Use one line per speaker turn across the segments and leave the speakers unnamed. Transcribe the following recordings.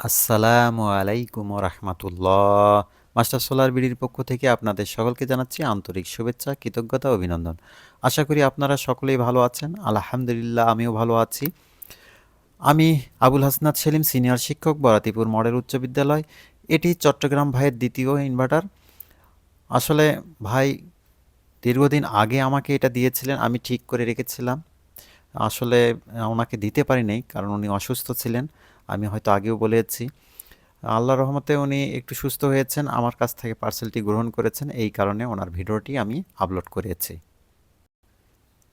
আসসালামু আলাইকুম রহমতুল্লাহ master solar বিডির পক্ষ থেকে আপনাদের সকলকে জানাচ্ছি আন্তরিক শুভেচ্ছা, কৃতজ্ঞতা, অভিনন্দন। আশা করি আপনারা সকলেই ভালো আছেন। আলহামদুলিল্লাহ, আমিও ভালো আছি। আমি আবুল হাসনাত সেলিম, সিনিয়র শিক্ষক, বরাতিপুর মডেল উচ্চ বিদ্যালয়। এটি চট্টগ্রাম ভাইয়ের দ্বিতীয় ইনভার্টার। আসলে ভাই, দীর্ঘদিন আগে আমাকে এটা দিয়েছিলেন, আমি ঠিক করে রেখেছিলাম। আসলে ওনাকে দিতে পারি নাই কারণ উনি অসুস্থ ছিলেন। আমি হয়তো আগেও বলেছি। আল্লাহর রহমতে উনি একটু সুস্থ হয়েছেন, আমার কাছ থেকে পার্সেলটি গ্রহণ করেছেন, এই কারণে ওনার ভিডিওটি আমি আপলোড করেছি।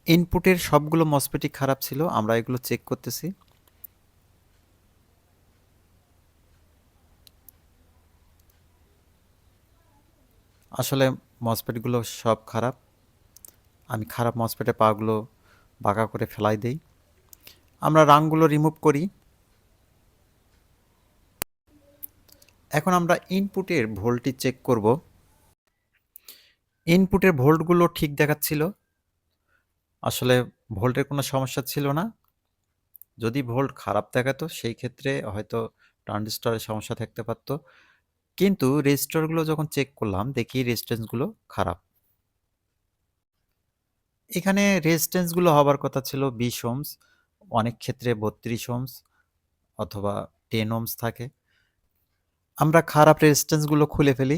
ইনপুটের সবগুলো মসপেটই খারাপ ছিল, আমরা এগুলো চেক করতেছি। আসলে মসপেটগুলো সব খারাপ। আমি খারাপ মসপেটে পাগুলো বাঁকা করে ফেলাই দেই। আমরা রাংগুলো রিমুভ করি। এখন আমরা ইনপুটের ভোল্টটি চেক করব। ইনপুটের ভোল্টগুলো ঠিক দেখাচ্ছিল। আসলে ভোল্টের কোনো সমস্যা ছিল না। যদি ভোল্ট খারাপ দেখাতো, সেই ক্ষেত্রে হয়তো ট্রানজিস্টরের সমস্যা থাকতে পারত। কিন্তু রেজিস্টরগুলো যখন চেক করলাম, দেখি রেজিস্ট্যান্সগুলো খারাপ। এখানে রেজিস্ট্যান্সগুলো হবার কথা ছিল বিশ ওমস অনেক ক্ষেত্রে বত্রিশ ওমস অথবা টেন ওমস থাকে। আমরা খারাপ রেজিস্ট্যান্সগুলো খুলে ফেলি।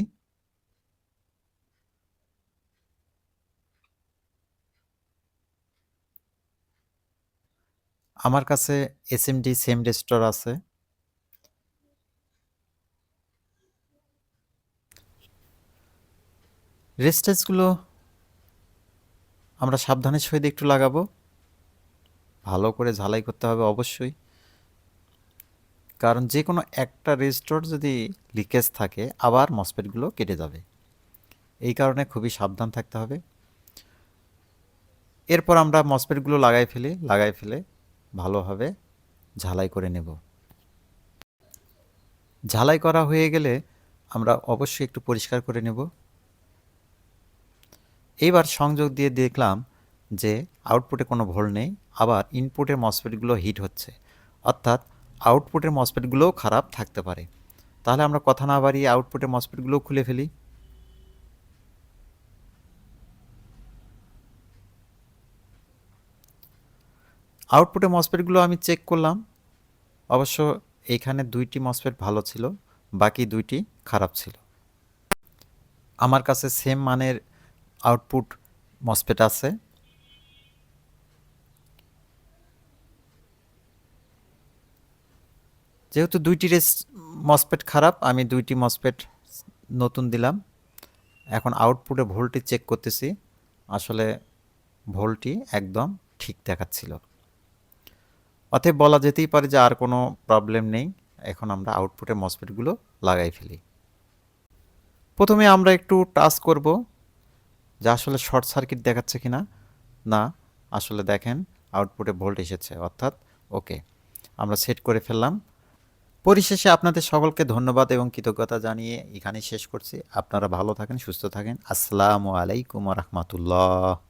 আমার কাছে এসএমডি সেম রেজিস্টর আছে। রেজিস্ট্যান্সগুলো আমরা সাবধানের সহিত একটু লাগাবো। ভালো করে ঝালাই করতে হবে অবশ্যই। কারণ যে কোনো একটা রেজিস্টর যদি লিকেজ থাকে, আবার মসপেটগুলো কেটে যাবে। এই কারণে খুবই সাবধান থাকতে হবে। এরপর আমরা মসপেটগুলো লাগাই ফেলি, লাগাই ফেলে ভালোভাবে ঝালাই করে নেব। ঝালাই করা হয়ে গেলে আমরা অবশ্যই একটু পরিষ্কার করে নেব। এইবার সংযোগ দিয়ে দেখলাম যে আউটপুটে কোনো ভোল নেই, আবার ইনপুটের মসফেটগুলো হিট হচ্ছে। অর্থাৎ আউটপুটের মসফেটগুলোও খারাপ থাকতে পারে। তাহলে আমরা কথা না বাড়িয়ে আউটপুটের মসফেটগুলোও খুলে ফেলি। আউটপুটের মসফেটগুলো আমি চেক করলাম। অবশ্য এইখানে দুইটি মসফেট ভালো ছিল, বাকি দুইটি খারাপ ছিল। আমার কাছে সেম মানের আউটপুট মসপেট আছে। যেহেতু দুইটি রেস মসপেট খারাপ, আমি দুইটি মসপেট নতুন দিলাম। এখন আউটপুটে ভোল্টটি চেক করতেছি। আসলে ভোল্টটি একদম ঠিক দেখাচ্ছিল। অতএব বলা যেতেই পারে যে আর কোনো প্রবলেম নেই। এখন আমরা আউটপুটে মসপেটগুলো লাগাই ফেলি। প্রথমে আমরা একটু টাচ করব যে আসলে শর্ট সার্কিট দেখাচ্ছে কি না না আসলে দেখেন আউটপুটে ভোল্ট এসেছে, অর্থাৎ ওকে আমরা সেট করে ফেললাম। পরিশেষে আপনাদের সকলকে ধন্যবাদ এবং কৃতজ্ঞতা জানিয়ে এখানে শেষ করছি। আপনারা ভালো থাকেন, সুস্থ থাকেন। আসসালামু আলাইকুম রহমতুল্লাহ।